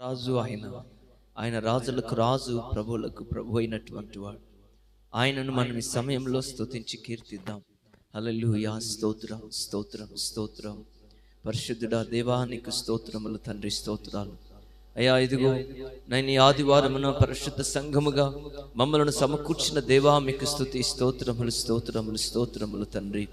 రాజు ఆయన. ఆయన రాజులకు రాజు ప్రభువులకు ప్రభు అయినటువంటి వాడు. ఆయనను మనం ఈ సమయంలో స్తుతించి కీర్తిద్దాం. హల్లెలూయా స్తోత్రం స్తోత్రం స్తోత్రం. పరిశుద్ధుడా దేవానికి స్తోత్రములు తండ్రి స్తోత్రాలు. అయ్యా ఇదిగో నేను ఈ ఆదివారమున పరిశుద్ధ సంఘముగా మమ్మలను సమకూర్చిన దేవా మీకు స్థుతి స్తోత్రములు స్తోత్రములు స్తోత్రములు తండ్రి.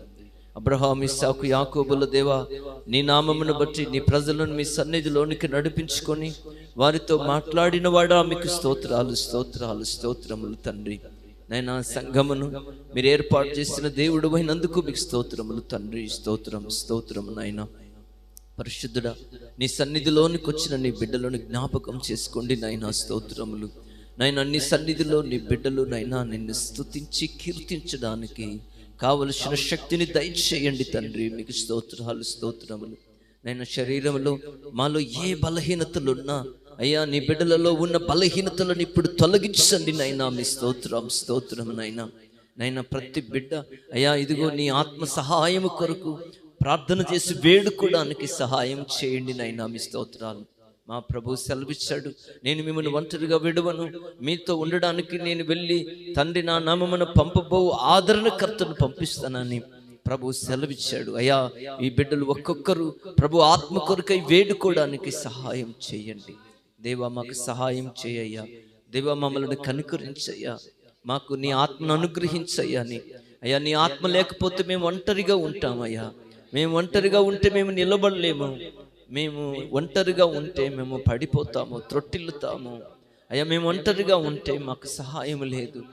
అబ్రహాం ఇస్సాకు యాకోబుల దేవా నీ నామమును బట్టి నీ ప్రజలను మీ సన్నిధిలోనికి నడిపించుకొని వారితో మాట్లాడిన వాడా మీకు స్తోత్రాలు స్తోత్రాలు స్తోత్రములు తండ్రి. నైనా సంఘమును మీరు ఏర్పాటు చేసిన దేవుడు అయినందుకు మీకు స్తోత్రములు తండ్రి స్తోత్రం స్తోత్రము నైనా పరిశుద్ధుడా నీ సన్నిధిలోనికి వచ్చిన నీ బిడ్డలను జ్ఞాపకం చేసుకోండి నైనా స్తోత్రములు. నైనా నీ సన్నిధిలో నీ బిడ్డలు నైనా నిన్ను స్తుతించి కీర్తించడానికి కావలసిన శక్తిని దయచేయండి తండ్రి. మీకు స్తోత్రాలు స్తోత్రములు. నైనా శరీరంలో మాలో ఏ బలహీనతలు ఉన్నా అయ్యా నీ బిడ్డలలో ఉన్న బలహీనతలను ఇప్పుడు తొలగించండి నైనా మీ స్తోత్రం స్తోత్రం నైనా నైనా ప్రతి బిడ్డ అయ్యా ఇదిగో నీ ఆత్మ సహాయము కొరకు ప్రార్థన చేసి వేడుకోవడానికి సహాయం చేయండి నైనా మీ స్తోత్రాలు. మా ప్రభు సెలవిచ్చాడు. నేను మిమ్మల్ని ఒంటరిగా విడవను. మీతో ఉండడానికి నేను వెళ్ళి తండ్రి నా నామమును పంపబో ఆదరణకర్తను పంపిస్తానని ప్రభు సెలవిచ్చాడు. అయ్యా ఈ బిడ్డలు ఒక్కొక్కరు ప్రభు ఆత్మ కొరకై వేడుకోవడానికి సహాయం చేయండి. దేవా మాకు సహాయం చేయయ్యా. దేవా మమ్మల్ని కనుకరించయ్యా. మాకు నీ ఆత్మను అనుగ్రహించయ్యా అని అయ్యా నీ ఆత్మ లేకపోతే మేము ఒంటరిగా ఉంటామయ్యా. మేము ఒంటరిగా ఉంటే మేము నిలబడలేము. మేము ఒంటరిగా ఉంటే మేము పడిపోతాము త్రొట్టిల్లుతాము. అయ్యా మేము ఒంటరిగా ఉంటే మాకు సహాయం లేదు.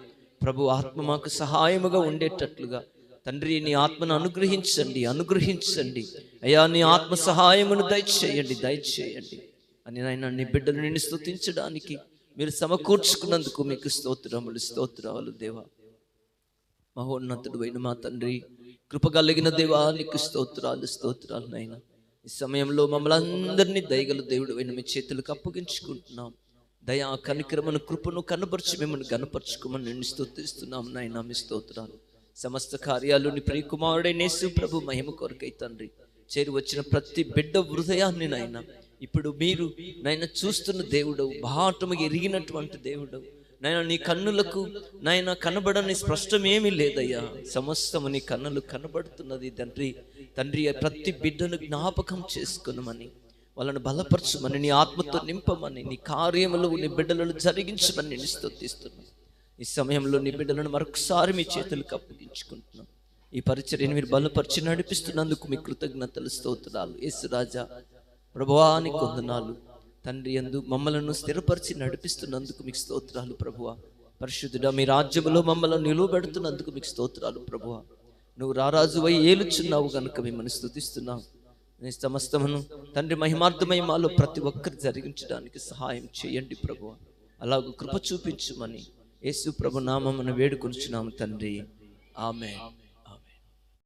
ప్రభు ఆత్మ మాకు సహాయముగా ఉండేటట్లుగా. తండ్రి నీ ఆత్మను అనుగ్రహించండి అనుగ్రహించండి. అయ్యా నీ ఆత్మ సహాయమును దయచేయండి. దయచేయండి. అని నాయన నీ బిడ్డలు నిన్ను స్తుతించడానికి మీరు సమకూర్చుకున్నందుకు మీకు స్తోత్రములు స్తోత్రాలు దేవా. మహోన్నతుడు అయిన మా తండ్రి కృప కలిగిన దేవా నీకు స్తోత్రాలు స్తోత్రాలు నాయన. ఈ సమయంలో మమ్మల్ని అందరినీ దయగల దేవుడు అయిన మీ చేతులకు అప్పగించుకుంటున్నాం. దయా కనికరమను కృపను కనపరిచి మిమ్మల్ని కనపరుచుకోమని నిన్ను స్తోత్రిస్తున్నాం నాయన మీ స్తోత్రాలు. సమస్త కార్యాలు నీ ప్రియకుమారుడైన ప్రభు మహిమ కొరకై తండ్రి చేరి వచ్చిన ప్రతి బిడ్డ హృదయాన్ని నాయన ఇప్పుడు మీరు నాయన చూస్తున్న దేవుడు బాటము ఎరిగినటువంటి దేవుడు నాయన నీ కన్నులకు నాయన కనబడని స్పష్టం ఏమీ లేదయ్యా. సమస్తము నీ కన్నులు కనబడుతున్నది తండ్రి. తండ్రి ప్రతి బిడ్డను జ్ఞాపకం చేసుకునమని వాళ్ళను బలపరచమని నీ ఆత్మతో నింపమని నీ కార్యములు నీ బిడ్డలను జరిగించమని నేను స్థుతిస్తున్నాను ఈ సమయంలో నీ బిడ్డలను మరొకసారి మీ చేతులకు అప్పగించుకుంటున్నాం. ఈ పరిచర్యను మీరు బలపరిచి నడిపిస్తున్నందుకు మీ కృతజ్ఞతలు స్తోత్రాలు. యేసు రాజా ప్రభువానికి వందనాలు తండ్రి యందు మమ్మలను స్థిరపరిచి నడిపిస్తున్నందుకు మీకు స్తోత్రాలు ప్రభువ. పరిశుద్ధుడా మీ రాజ్యములో మమ్మల్ని నిలువబెడుతున్నందుకు మీకు స్తోత్రాలు ప్రభువ. నువ్వు రారాజువై ఏలుచున్నావు కనుక మిమ్మల్ని స్థుతిస్తున్నావు నీ సమస్తమును తండ్రి మహిమార్థమై మాలో ప్రతి ఒక్కరు జరిగించడానికి సహాయం చేయండి ప్రభువ. అలాగూ కృప చూపించుమని యేసు ప్రభు నామమును వేడుకొనిచున్నాము తండ్రి. ఆమె